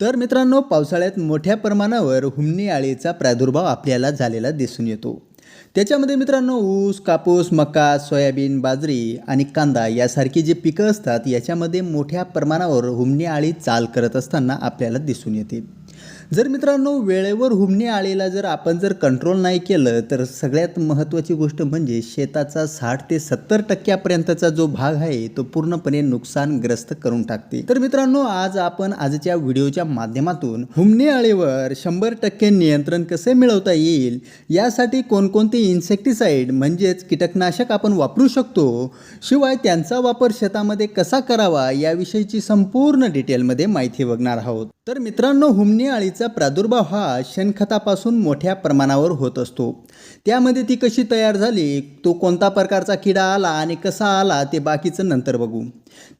तर मित्रांनो पावसाळ्यात मोठ्या प्रमाणावर हुमणी आळीचा प्रादुर्भाव आपल्याला झालेला दिसून येतो. त्याच्यामध्ये मित्रांनो ऊस कापूस मका सोयाबीन बाजरी आणि कांदा यासारखी जी पिकं असतात याच्यामध्ये मोठ्या प्रमाणावर हुमणी आळी चाल करत असताना आपल्याला दिसून येते. जर मित्रांनो वेळेवर हुमणी आळीला जर आपण जर कंट्रोल नाही केलं तर सगळ्यात महत्त्वाची गोष्ट म्हणजे शेताचा साठ ते सत्तर टक्क्यापर्यंतचा जो भाग आहे तो पूर्णपणे नुकसानग्रस्त करून टाकते. तर मित्रांनो आज आपण आजच्या व्हिडिओच्या माध्यमातून हुमणी आळीवर शंभर टक्के नियंत्रण कसे मिळवता येईल यासाठी कोणकोणते इन्सेक्टिसाईड म्हणजेच कीटकनाशक आपण वापरू शकतो शिवाय त्यांचा वापर शेतामध्ये कसा करावा याविषयीची संपूर्ण डिटेलमध्ये माहिती बघणार आहोत. तर मित्रांनो हुमणी आळीचा प्रादुर्भाव हा शेणखतापासून मोठ्या प्रमाणावर होत असतो. त्यामध्ये ती कशी तयार झाली तो कोणता प्रकारचा किडा आला आणि कसा आला ते बाकीचं नंतर बघू.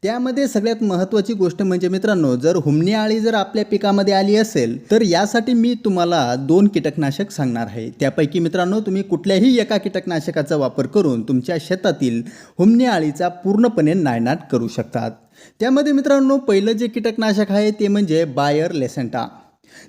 त्यामध्ये सगळ्यात महत्त्वाची गोष्ट म्हणजे मित्रांनो जर हुमणी आळी जर आपल्या पिकामध्ये आली असेल तर यासाठी मी तुम्हाला दोन कीटकनाशक सांगणार आहे. त्यापैकी मित्रांनो तुम्ही कुठल्याही एका कीटकनाशकाचा वापर करून तुमच्या शेतातील हुमणी आळीचा पूर्णपणे नायनाट करू शकतात. त्यामध्ये मित्रांनो पहिलं जे कीटकनाशक आहे ते म्हणजे बायर लेसेंटा.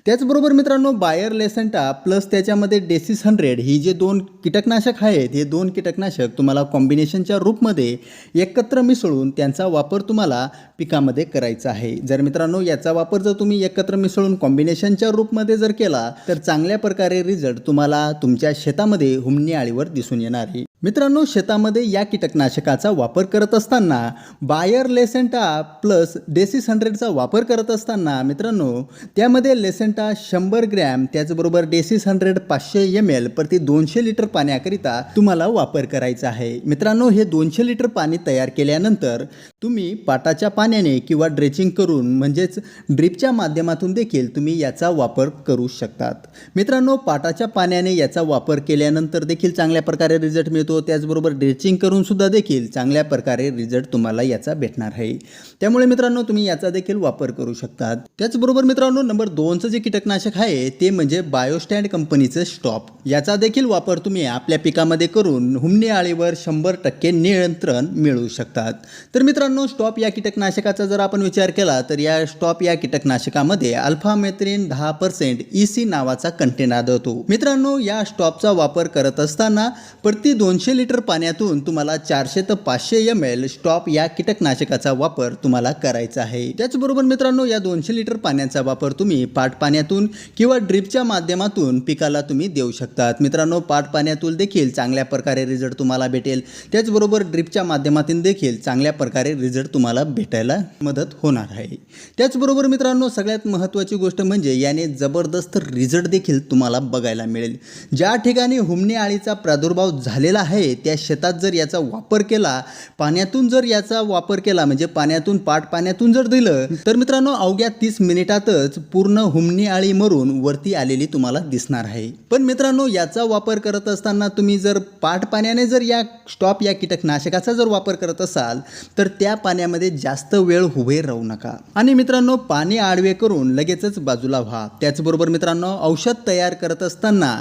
त्याचबरोबर मित्रांनो बायर लेसेंटा प्लस त्याच्यामध्ये डेसिस हंड्रेड ही जे दोन कीटकनाशक आहेत हे दोन कीटकनाशक तुम्हाला कॉम्बिनेशनच्या रूपमध्ये एकत्र मिसळून त्यांचा वापर तुम्हाला पिकामध्ये करायचा आहे. जर मित्रांनो याचा वापर जर तुम्ही एकत्र मिसळून कॉम्बिनेशनच्या रूपमध्ये जर केला तर चांगल्या प्रकारे रिझल्ट तुम्हाला तुमच्या शेतामध्ये हुमणी आळीवर दिसून येणार आहे. मित्रांनो शेतामध्ये या कीटकनाशकाचा वापर करत असताना बायर लेसेंटा प्लस डेसिस हंड्रेडचा वापर करत असताना मित्रांनो त्यामध्ये लेसेंटा शंभर ग्रॅम त्याचबरोबर डेसिस हंड्रेड पाचशे एम एल प्रति दोनशे लिटर पाण्याकरिता तुम्हाला वापर करायचा आहे. मित्रांनो हे दोनशे लिटर पाणी तयार केल्यानंतर तुम्ही पाटाच्या पाण्याने किंवा ड्रेचिंग करून म्हणजेच ड्रिपच्या माध्यमातून देखील तुम्ही याचा वापर करू शकतात. मित्रांनो पाटाच्या पाण्याने याचा वापर केल्यानंतर देखील चांगल्या प्रकारे रिझल्ट मिळतो. त्याचबरोबर ड्रेचिंग करून सुद्धा देखील चांगल्या प्रकारे रिझल्ट तुम्हाला याचा भेटणार आहे. त्यामुळे मित्रांनो तुम्ही याचा देखील वापर करू शकतात. त्याचबरोबर मित्रांनो नंबर दोनचं जे कीटकनाशक आहे ते म्हणजे बायोस्टँड कंपनीचं स्टॉप. याचा देखील वापर तुम्ही आपल्या पिकामध्ये करून हुमणी आळीवर शंभर टक्के नियंत्रण मिळवू शकतात. तर मित्रांनो स्टॉप या कीटकनाशकाचा जर आपण विचार केला तर या स्टॉप या कीटकनाशकामध्ये अल्फामेथ्रिन दहा पर्सेंट ई सी नावाचा कंटेंट आढळतो. मित्रांनो या स्टॉपचा वापर करत असताना प्रति दोनशे लिटर पाण्यातून तुम्हाला चारशे ते पाचशे एम एल स्टॉप या कीटकनाशकाचा वापर तुम्हाला करायचा आहे. त्याचबरोबर मित्रांनो या दोनशे लिटर पाण्याचा वापर तुम्ही पाट पाण्यातून किंवा ड्रिपच्या माध्यमातून पिकाला तुम्ही देऊ शकतात. मित्रांनो पाट पाण्यातून देखील चांगल्या प्रकारे रिझल्ट तुम्हाला भेटेल. त्याचबरोबर ड्रिपच्या माध्यमातून देखील चांगल्या प्रकारे रिझल्ट तुम्हाला भेटायला मदत होणार आहे. त्याचबरोबर मित्रांनो सगळ्यात महत्त्वाची गोष्ट म्हणजे याने जबरदस्त रिझल्ट देखील तुम्हाला बघायला मिळेल. ज्या ठिकाणी हुमणी आळीचा प्रादुर्भाव झालेला आहे त्या शेतात जर याचा वापर केला पाण्यातून जर याचा वापर केला म्हणजे पाण्यातून पाट पाण्यातून जर दिलं तर मित्रांनो अवघ्या तीस मिनिटातच पूर्ण हुमणी आळी मरून वरती आलेली तुम्हाला दिसणार आहे. पण मित्रांनो याचा वापर करत असताना तुम्ही जर पाट पाण्याने जर या स्टॉप या कीटकनाशकाचा जर वापर करत असाल तर त्या पाण्यामध्ये जास्त वेळ उभे राहू नका. आणि मित्रांनो पाणी आडवे करून लगेचच बाजूला व्हा. त्याचबरोबर मित्रांनो औषध तयार करत असताना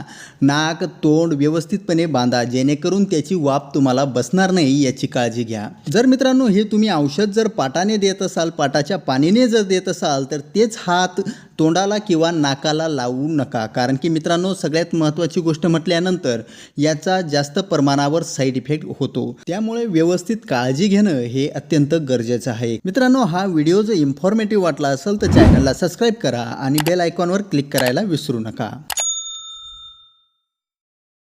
नाक तोंड व्यवस्थितपणे बांधा जेणेकरून त्याची वाप तुम्हाला बसणार नाही याची काळजी घ्या. जर मित्रांनो हे तुम्ही औषध जर पाटाने देत असाल पाटाच्या पाणीने जर देत असाल तर तेच हात तोंडाला किंवा नाकाला लावू नका. कारण की मित्रांनो सगळ्यात महत्त्वाची गोष्ट म्हटल्यानंतर याचा जास्त प्रमाणावर साईड इफेक्ट होतो. त्यामुळे व्यवस्थित काळजी घेणं हे अत्यंत गरजेचं आहे. मित्रांनो हा व्हिडिओ जर इन्फॉर्मेटिव्ह वाटला असेल तर चॅनलला सबस्क्राईब करा आणि बेल आयकॉनवर क्लिक करायला विसरू नका.